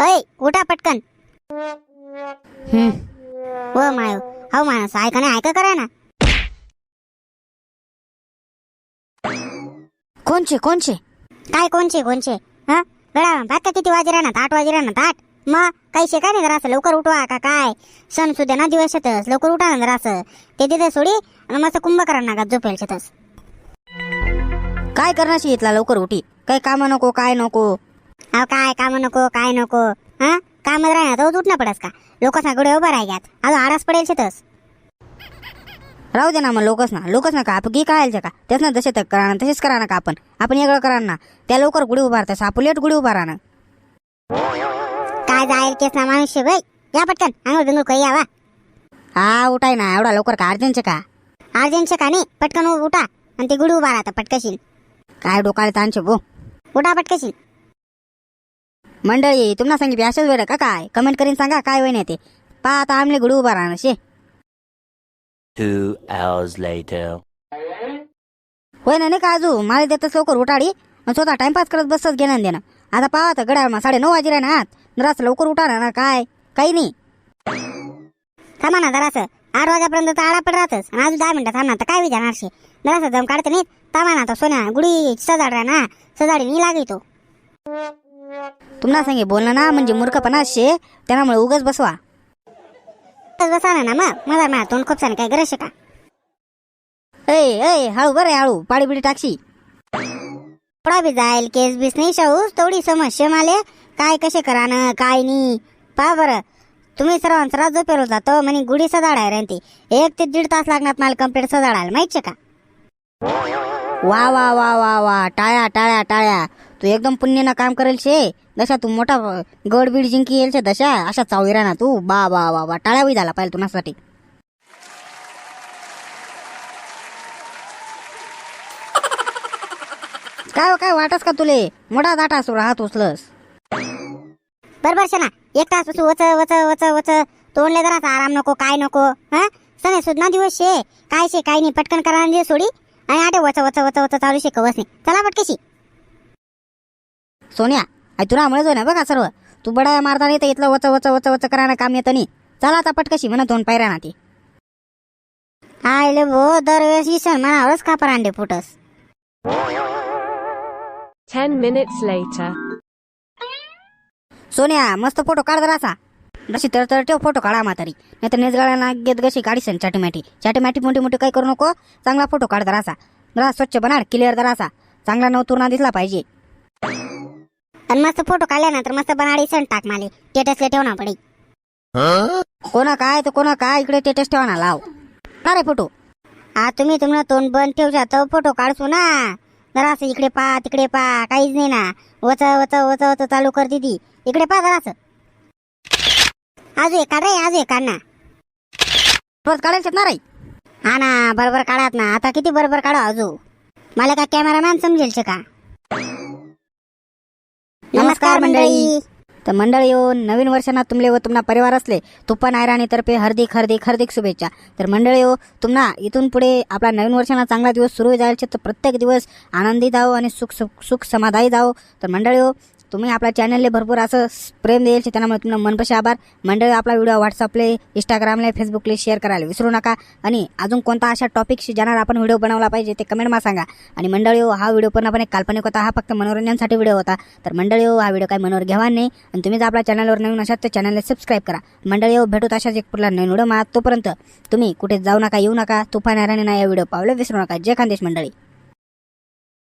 होय उठा पटकन. हो माय हो माणूस ऐका नाही ऐका करा ना. कोणचे कोणचे? काय कोणचे कोणचे? हा? गडा भात का किती वाजे राहणार? आठ वाजे राहणार आठ. मग काही शे काय नाही जरा असं लवकर उठवा का काय? सण सुद्धा ना दिवस येतच लवकर उठा ना जरा असं. ते तिथे सोडी आणि मस्त कुंभ करा ना झोपेल शेतच काय करण्याशी इथला लवकर उठी? काही काम नको काय नको? अहो काय काम नको काय नको? हा? काम राहणार तर उठणं पडस का? लोक सगळे उभं राहतात अजून आडास पडेल शेतच राहू दे ना मग लोकच ना. लोकच ना का आपण की काय का? तेच ना जसे तर करा ना तसेच करा ना का आपण आपण वेगळं करा ना. त्या लवकर गुढी उभारतात आपण लेट गुढी उभा राहणार काय जाईल केस ना माणूस भाई या पटकन. अंगल बिंगल काही यावा. हा उठाय ना. एवढा लवकर का? अर्जंटचे का? अर्जंटचे का नाही? पटकन उठा. आणि ते गुडी उभा राहता पटकशील. काय डोकाळे ताणचे भो? उठा पटकशील. मंडळी तुम्हाला सांगितली अशाच वेळ का काय? कमेंट करीन सांगा काय वय नाही ते? पा आता आमले गुढी उभा राहणार शे. Two hours later. होय ना नाही का अजू मला देतच लवकर उठाडी. आणि स्वतः टाइमपास करत बसत घेणं देणं. आता पाहा आता गड्या साडे नऊ वाजे राहणार आहात जरासं लवकर उठा ना काय? काही नाही. थांबा ना जरासं. आठ वाजेपर्यंत तर आडा पड राहतच. आणि अजून दहा मिनिटं थांबणार तर काय विचारणार शे जरासं दम काढते नाही थांबा ना आता सोन्या गुडी सजाड राहा ना सजाडी नाही लागे तो. तुम्हाला सांगे बोलणं ना म्हणजे मूर्खपणा शे त्यामुळे उगच बसवा. बसा ना मग? मला माझ्या तोंड खूप छान काय गरज का? ए ए हळू बरं हळू पाडी बिडी टाकशी. पडा बी जाईल केस बीस नाही शाहूस थोडी समस्या माले. काय कसे करा ना काय नाही पहा बरं. तुम्ही सर्व सर्व झोपेलो जातो म्हणे गुढी सजाडाय राहते एक ते दीड तास लागणार मला कंप्लीट सजाडायला माहीत आहे का? वा वा वा वा वा टाळ्या टाळ्या टाळ्या. तू एकदम पुण्यना काम करेल शे दशा तू मोठा गड बीड जिंकी येईल शे दशा. अशा चावीरा ना तू. बा बा बा बा. टाळावी झाला पाहिजे तुझ्यासाठी. काय हो, काय वाटस का तुले? मोठा दाटा सोडा हात उचलस बरोबर शे ना एक तास बसू वच वच वच वच तोंडले जरा आराम नको काय नको हा? सने सुधना दिवस शे. काय शे काय नाही. पटकन करा सोडी. आणि आटे वच वच वच वच चालू शे कवस नाही चला पटकेशी. सोन्या आई तुला म्हणत ना बघा सर्व. तू बडा मारता नाही तर इथलं वच वच वच वच करायला काम येतं नाही. चला आता पटकशी म्हणा दोन पायऱ्या ना ती आयले भो दरवेळेस इसण मनावरच कापर अंडे फुटस. Ten minutes later. सोन्या मस्त फोटो काढ जरासा. जशी तर तर ठेव फोटो काढा म्हातारी. नाही तर नेजगाळ्यांना घेत गशी काढी सन चाटीमॅटी. चाटीमॅटी मोठी मोठी काही करू नको चांगला फोटो काढ जरासा. जरा स्वच्छ बनाड क्लिअर जरासा. चांगला नवतुरणा दिसला पाहिजे. आणि मस्त फोटो काढल्यानंतर मस्त बनाडी सण टाक माले. स्टेटसला ठेवणार पडी. कोणा काय तर कोणा काय इकडे टेटस ठेवा ना लाव. का रे फोटो. हा तुम्ही तुम्हाला तोंड बंद ठेवशा तर फोटो काढसू ना. जरा असं इकडे पा तिकडे पा काहीच नाही ना. वच वच वच वच चालू करते ती इकडे पा जरा असं. आजू एक काढ रे आजू एक काढ ना. रोज काढायचं ना रे हा ना बरोबर काढात ना. आता किती बरोबर काढा आजू? मला का कॅमेरामॅन समजेल शे का? नमस्कार मंडळी. तर मंडळी येऊन नवीन वर्षांना तुमले व तुम्हाला परिवार असले तुप्पा नायराणीतर्फे हार्दिक हार्दिक हार्दिक शुभेच्छा. तर मंडळी हो तुम्हाला इथून पुढे आपला नवीन वर्षांना चांगला दिवस सुरू जायचे तर प्रत्येक दिवस आनंदी जाओ आणि सुख सुख सुख समाधानी जाओ तर मंडळी हो तुम्ही आपल्या चॅनलले भरपूर असं प्रेम देईल त्यामुळे तुम्हाला मनपशी आभार. मंडळी आपला व्हिडिओ व्हॉट्सअपले इंस्टाग्रामला फेसबुकले शेअर करायला विसरू नका. आणि अजून कोणता अशा टॉपिकशी ज्यांना आपण व्हिडिओ बनवला पाहिजे ते कमेंटमा सांगा. आणि मंडळी हो हा व्हिडिओ पण आपण एक काल्पनिक होता हा फक्त मनोरंजनसाठी व्हिडिओ होता. तर मंडळी हो, हा व्हिडिओ काही मनोर घ्यावा नाही. आणि तुम्ही जर आपल्या चॅनलवर नवीन असाल तर चॅनलला सबस्क्राईब करा. मंडळी हो, भेटू भेटूत अशाच एक पुढला नवीन व्हिडिओ मा तोपर्यंत तुम्ही कुठे जाऊ नका येऊ नका. तुफान नाही या व्हिडिओ पावले विसरू नका. जय खानदेश मंडळी.